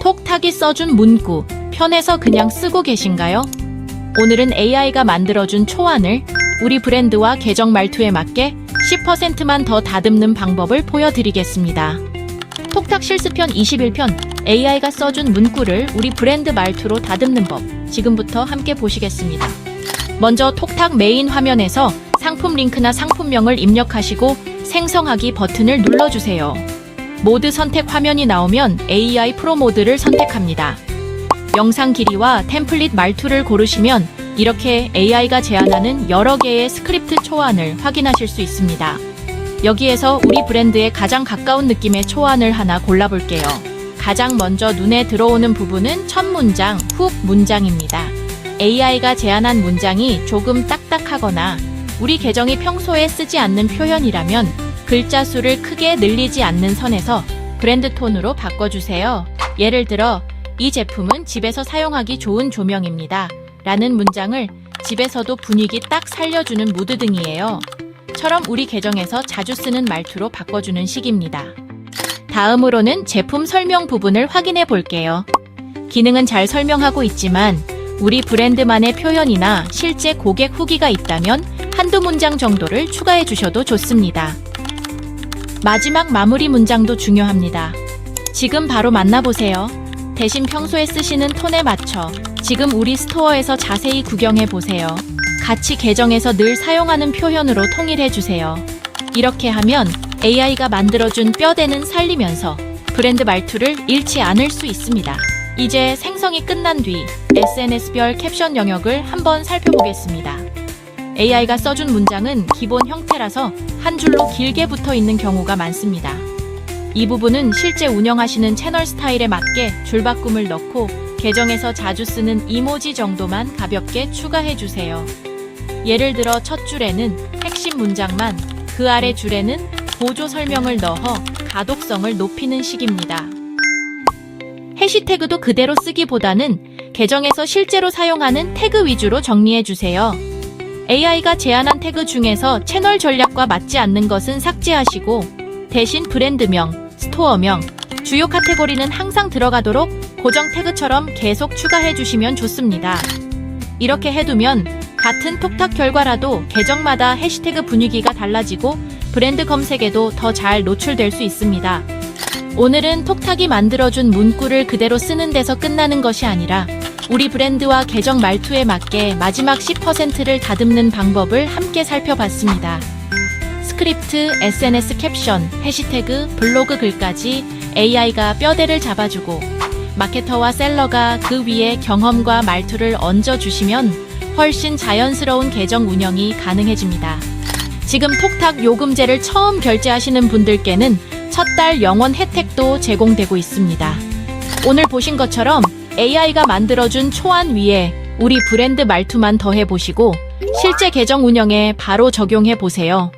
톡탁이 써준 문구 편해서 그냥 쓰고 계신가요? 오늘은 AI가 만들어준 초안을 우리 브랜드와 계정 말투에 맞게 10%만 더 다듬는 방법을 보여드리겠습니다. 톡탁 실습편 21편 AI가 써준 문구를 우리 브랜드 말투로 다듬는 법 지금부터 함께 보시겠습니다. 먼저 톡탁 메인 화면에서 상품 링크나 상품명을 입력하시고 생성하기 버튼을 눌러주세요. 모드 선택 화면이 나오면 AI 프로 모드를 선택합니다. 영상 길이와 템플릿 말투를 고르시면 이렇게 AI가 제안하는 여러 개의 스크립트 초안을 확인하실 수 있습니다. 여기에서 우리 브랜드에 가장 가까운 느낌의 초안을 하나 골라볼게요. 가장 먼저 눈에 들어오는 부분은 첫 문장, 훅 문장입니다. AI가 제안한 문장이 조금 딱딱하거나 우리 계정이 평소에 쓰지 않는 표현이라면 글자 수를 크게 늘리지 않는 선에서 브랜드 톤으로 바꿔주세요. 예를 들어, 이 제품은 집에서 사용하기 좋은 조명입니다. 라는 문장을 집에서도 분위기 딱 살려주는 무드 등이에요. 처럼 우리 계정에서 자주 쓰는 말투로 바꿔주는 식입니다. 다음으로는 제품 설명 부분을 확인해 볼게요. 기능은 잘 설명하고 있지만 우리 브랜드만의 표현이나 실제 고객 후기가 있다면 한두 문장 정도를 추가해 주셔도 좋습니다. 마지막 마무리 문장도 중요합니다. 지금 바로 만나보세요. 대신 평소에 쓰시는 톤에 맞춰 지금 우리 스토어에서 자세히 구경해 보세요. 같이 계정에서 늘 사용하는 표현으로 통일해 주세요. 이렇게 하면 AI가 만들어준 뼈대는 살리면서 브랜드 말투를 잃지 않을 수 있습니다. 이제 생성이 끝난 뒤 SNS별 캡션 영역을 한번 살펴보겠습니다. AI가 써준 문장은 기본 형태라서 한 줄로 길게 붙어 있는 경우가 많습니다. 이 부분은 실제 운영하시는 채널 스타일에 맞게 줄바꿈을 넣고 계정에서 자주 쓰는 이모지 정도만 가볍게 추가해 주세요. 예를 들어 첫 줄에는 핵심 문장만, 그 아래 줄에는 보조 설명을 넣어 가독성을 높이는 식입니다. 해시태그도 그대로 쓰기보다는 계정에서 실제로 사용하는 태그 위주로 정리해 주세요. AI가 제안한 태그 중에서 채널 전략과 맞지 않는 것은 삭제하시고 대신 브랜드명, 스토어명, 주요 카테고리는 항상 들어가도록 고정 태그처럼 계속 추가해 주시면 좋습니다. 이렇게 해두면 같은 톡탁 결과라도 계정마다 해시태그 분위기가 달라지고 브랜드 검색에도 더 잘 노출될 수 있습니다. 오늘은 톡탁이 만들어준 문구를 그대로 쓰는 데서 끝나는 것이 아니라 우리 브랜드와 계정 말투에 맞게 마지막 10%를 다듬는 방법을 함께 살펴봤습니다. 스크립트, SNS 캡션, 해시태그, 블로그 글까지 AI가 뼈대를 잡아주고 마케터와 셀러가 그 위에 경험과 말투를 얹어주시면 훨씬 자연스러운 계정 운영이 가능해집니다. 지금 톡탁 요금제를 처음 결제하시는 분들께는 첫 달 영원 혜택도 제공되고 있습니다. 오늘 보신 것처럼 AI가 만들어준 초안 위에 우리 브랜드 말투만 더해보시고 실제 계정 운영에 바로 적용해 보세요.